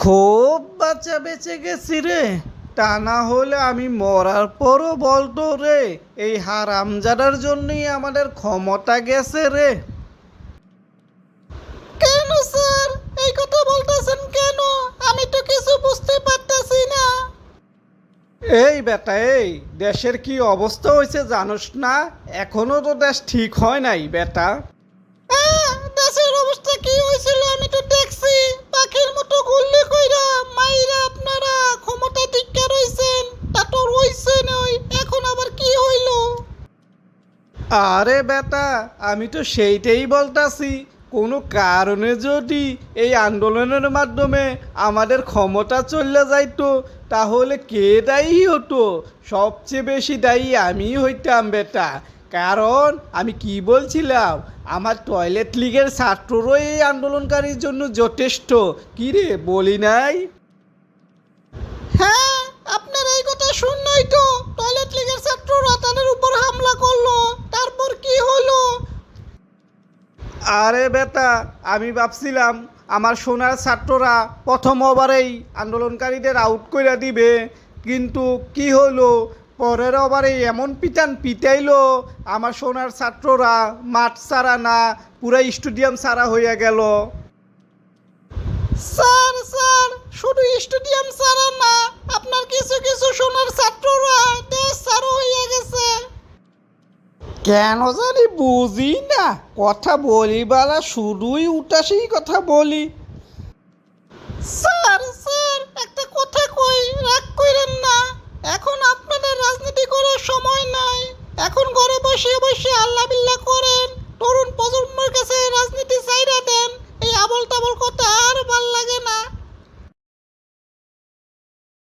খুব বাচ্চা বেঁচে গেছি রে। তা না হলে আমি মরার পরও বলতো রে এই হারামজাদার জন্যই আমাদের ক্ষমতা গেছে রে। কেন স্যার? এই কথা বলতেছেন কেন? আমি তো কিছু বুঝতে পারতাছি না। এই বেটা এই দেশের কি অবস্থা হয়েছে জানোস না? এখনও তো দেশ ঠিক হয় নাই বেটা আহ, দেশের অবস্থা কি হয়েছিল আমি তো দেখছি পাখির মতো গুল্লি কইরা মাইরা আপনারা ক্ষমতা টিকা রইছেন তা তো রইছেন ওই এখন আবার কি হইল আরে বেটা, আমি তো সেইটাই বলতাছি। কোনো কারণে যদি এই আন্দোলনের মাধ্যমে আমাদের ক্ষমতা চলে যাইতো, তাহলে কে দায়ী হতো? সবচেয়ে বেশি দায়ী আমি হইতাম বেটা। কারণ আমি কি বলছিলাম, আমার টয়লেট লিগের ছাত্ররও এই আন্দোলনকারীর জন্য যথেষ্ট। কি রে, বলি নাই? হ্যাঁ আপনার এই কথা শুননই তো টয়লেট লিগের ছাত্ররা তাদের উপর হামলা করল তারপর কি হলো আরে বেটা, আমি ভাবছিলাম আমার সোনার ছাত্ররা প্রথম ওভারেই আন্দোলনকারীদের আউট করে দিবে, কিন্তু কি হলো? পরের ওভারে এমন পিটান পিটাইলো, আমার সোনার ছাত্ররা মাঠ সারা না পুরা স্টেডিয়াম সারা হইয়া গেল। স্যার স্যার, শুধু স্টেডিয়াম ছাড়া কেন জানি বুঝি না। কথা বলি বালা শুরুই উঠা সেই কথা বলি। স্যার স্যার, একটা কথা কই, রাগ কইরেন না। এখন আপনাদের রাজনীতি করার সময় নাই। এখন ঘরে বসে বসে আল্লাহ